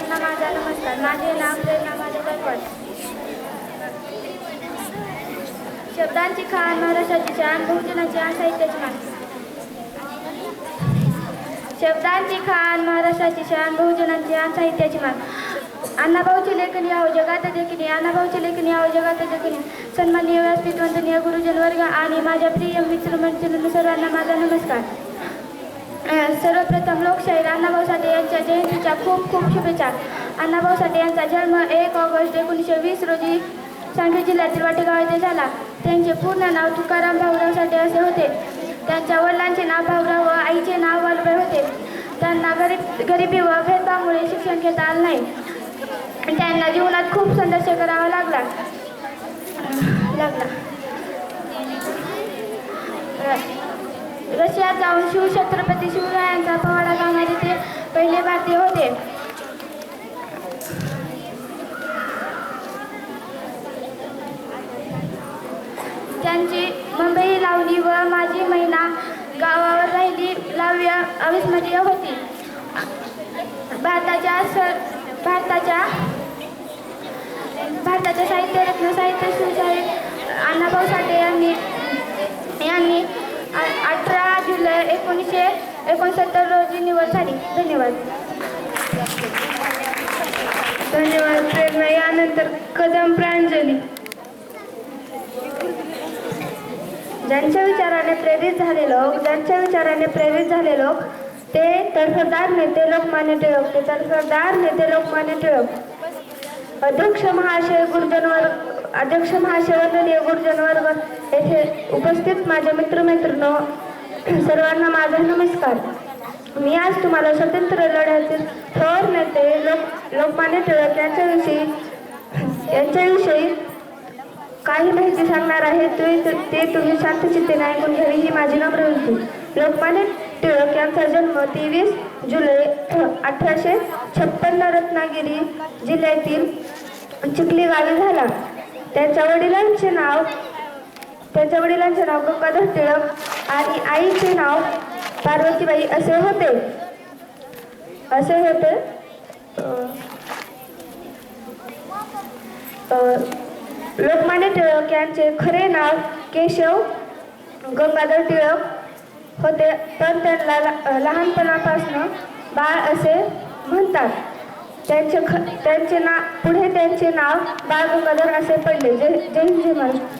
सर्वांना माझा नमस्कार माझे नाव प्रेरणा माझे गायकवाड शब्दांची खाण महाराष्ट्राची शान बहुजनाची आण साहित्याची मान शब्दांची खाण महाराष्ट्राची शान बहुजनांची आण साहित्याची मान अण्णाभाऊची लेखणी आहो जगात देखील अण्णाभाऊची लेखणी आहो जगात देखील सन्माननीय व्यासपीठ वंदनीय गुरुजन वर्ग आणि माझ्या प्रिय मित्र मैत्रिणींनो सर्वांना माझा नमस्कार. सर्वप्रथम लोकशाहीर अण्णाभाऊ साठे यांच्या जयंतीच्या खूप खूप शुभेच्छा. अण्णाभाऊ साठे यांचा जन्म एक ऑगस्ट एकोणीसशे वीस रोजी सांगली जिल्ह्यातील वाटेगाव येथे झाला. त्यांचे पूर्ण नाव तुकाराम भाऊराव साठे असे होते. त्यांच्या वडिलांचे नाव भाऊराव व आईचे नाव वालबाई होते. त्यांना गरीब गरिबी व भेदभावामुळे शिक्षण घेता आलं नाही. त्यांना जीवनात खूप संघर्ष करावा लागला. लागला. रशियात जाऊन शिवछत्रपती शिवरायांचा पवाडा गाणारे ते पहिले भारतीय होते. त्यांची मुंबई लावली व माझी महिना गावावर राहिली लाव्य अविस्मरणीय होती. भारताच्या सर भारताच्या भारताच्या साहित्य रत्न साहित्य एकोणीसशे एकोणसत्तर रोजी निवड झाली. धन्यवाद. धन्यवाद प्रेरणा. यानंतर कदम प्रांजली. ज्यांच्या विचाराने प्रेरित झाले लोक ज्यांच्या विचाराने प्रेरित झाले लोक ते तर्फदार नेते लोकमान्य टिळक. ते तर्फदार नेते लोकमान्य टिळक. अध्यक्ष महाशय गुरुजन वर्ग अध्यक्ष महाशय वंदनीय गुरुजन वर्ग येथे उपस्थित माझे मित्रमैत्रिणी सर्वांना माझा नमस्कार. मी आज तुम्हाला स्वतंत्र लढ्यातील थोर नेते लोक लोकमान्य टिळक यांच्याविषयी यांच्याविषयी काही माहिती सांगणार आहे ते ते तुम्ही शांतचित्तेने ऐकून घ्यावी ही माझी नम्र विनंती. लोकमान्य टिळक यांचा जन्म तेवीस जुलै अठराशे छप्पन्न रत्नागिरी जिल्ह्यातील चिखली गावी झाला. त्यांच्या वडिलांचे नाव त्यांच्या वडिलांचे नाव गंगाधर टिळक आणि आईचे नाव पार्वतीबाई असे होते. असे होते. लोकमान्य टिळक यांचे खरे नाव केशव गंगाधर टिळक होते. पण त्यांना ला- लहानपणापासून बाळ असे म्हणतात. त्यांचे ख त्यांचे ना पुढे त्यांचे नाव बाळ गंगाधर असे पडले. जय जय हिंद जय महाराष्ट्र